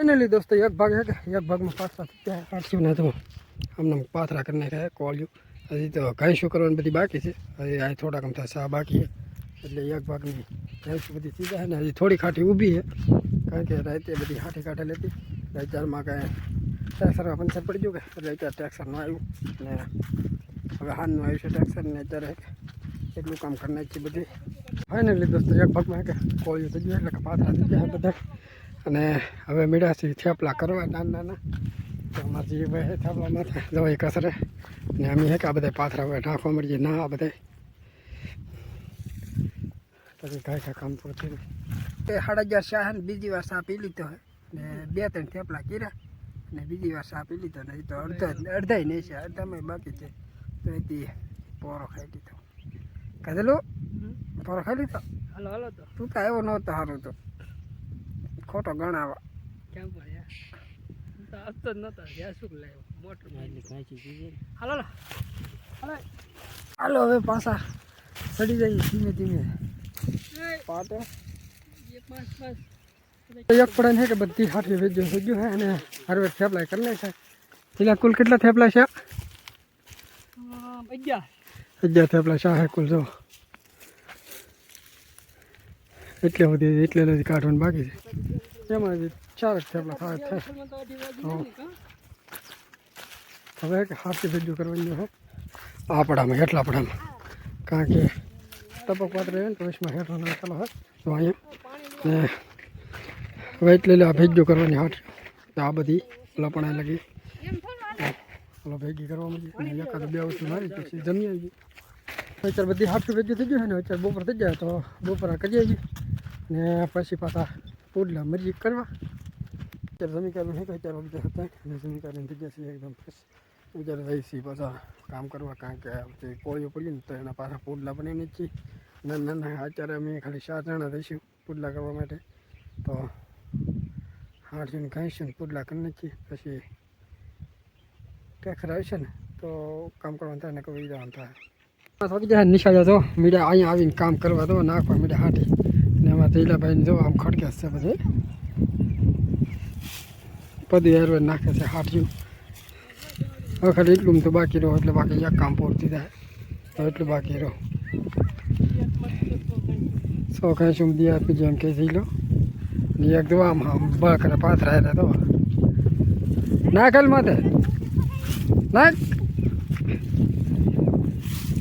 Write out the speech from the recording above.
Finally દોસ્તો એક ભાગ છે કે એક ભાગમાં પાછા ત્યાં આઠસ્યું ને તો આમને પાથરા કરી નાખ્યા કોળિયું હજી તો ઘાસું કરવાની બધી બાકી છે હજી આ થોડાક અમથા સા બાકી છે એટલે એક ભાગની ઘાસું બધી સીધા છે ને હજી થોડી ખાટી ઊભી છે કારણ કે રાતે બધી હાથી કાઢે લેતી અત્યારમાં કાંઈ ટેક્સરમાં પંચર પડી ગયું કે એટલે અત્યારે ટેક્સરનું આવ્યું ને હવે હાલનું આવ્યું છે ટેક્સર ને અત્યારે એટલું કામ કરી નાખી બધી ફાઇનલી દોસ્તો એક ભાગમાં કે કોળિયું થઈ ગયું એટલે કે પાથરા થઈ ગયા બધા અને હવે મીડાથી થેપલા કરવા નાના નાના. તો અમારે ભાઈ થેપલા માથે દવાઈ કસરે. ને અમે હે કે આ બધા પાથરા હવે નાખવા મળીએ ના આ બધા. પછી કાંઈ કાંઈ કામ પૂરું થયું એ સાડા અગિયાર શાહ ને બીજી વાર સા પી લીધો ને બે ત્રણ થેપલા કર્યા. ને બીજી વાર સાપ પી લીધો ને એ તો અડધા અડધાય નહીં છે અડધામાં બાકી છે. તો એથી પોરો ખાઈ લીધો. કહેલું પોરો ખાઈ લીધો? હાલો હાલો તો. તું તો આવ્યો નહોતો સારું તો. ખોટો ગણાવા કેમ પડ્યા હું તો આવતો જ નતો જ્યાં શું લાવ્યો મોટર હાલો હાલો હાલો હાલો હવે પાછા ચડી જઈએ ધીમે ધીમે પાટે એક પાંચ પાંચ એક પડે છે કે બધી હાથી વેજો વેજો છે અને હરવે થેપલા કરી લે છે પેલા કુલ કેટલા થેપલા છે અગિયાર અગિયાર થેપલા છે હે કુલ જો એટલે બધી એટલે બધી કાઢવાનું બાકી છે. એમાં ચાર જ થેપલા ને, કાં? હવે કે હાથી ભેજું કરવાની હો. આ પડામાં હેઠલા પડામાં કારણ કે ટપક પાત્ર રહે ને તો વિશમાં હેઠળ ચાલો હોય તો અહીંયા ને હવે એટલે આ ભેજું કરવાની હાથ તો આ બધી લપણાઈ લગી. ભેગી કરવા માંડી. એકાદ બે વસ્તુ મારી પછી જમી આવી. અત્યારે બધી હાફ ભેગી થઈ ગયું છે ને, અત્યારે બપોર થઈ જાય તો બપોરા કરી આવી ને પછી પાછા પુડલા મરજી કરવા. અત્યારે સમીકરણ હે કે અત્યારે વાગ્યા હતા અને સમીકરણ થઈ ગયા છે, એકદમ ફ્રેશ અત્યારે રહી છીએ, પાછા કામ કરવા. કારણ કે જે કોળીઓ પડી ને તો એના પાછા પુડલા બનાવીને જ છીએ ના ના ના અત્યારે અમે ખાલી ચાર જણા રહીશું પુડલા કરવા માટે. તો હાથીને ખાઈશું પુડલા કરી નાખીએ, પછી ટેક્સ આવશે ને, તો કામ કરવાનું થાય ને કોઈ જવાનું થાય. થોડી તો મીડિયા અહીંયા આવીને કામ કરવા દો નાખવા મીડિયા હાટી ને એમાં તૈલાભાઈને જો આમ ખડકે છે બધે. બધું હેરવે નાખે છે હાટ્યું હવે ખાલી એટલું તો બાકી રહો, એટલે બાકી એક કામ પૂરતી થાય. તો એટલું બાકી રહો. સો કાંઈ શું દી આપી જેમ કે થઈ લો. ને દો આમ આમ બળ કરે પાથરા હતા તો. નાખેલ માથે. નાખ.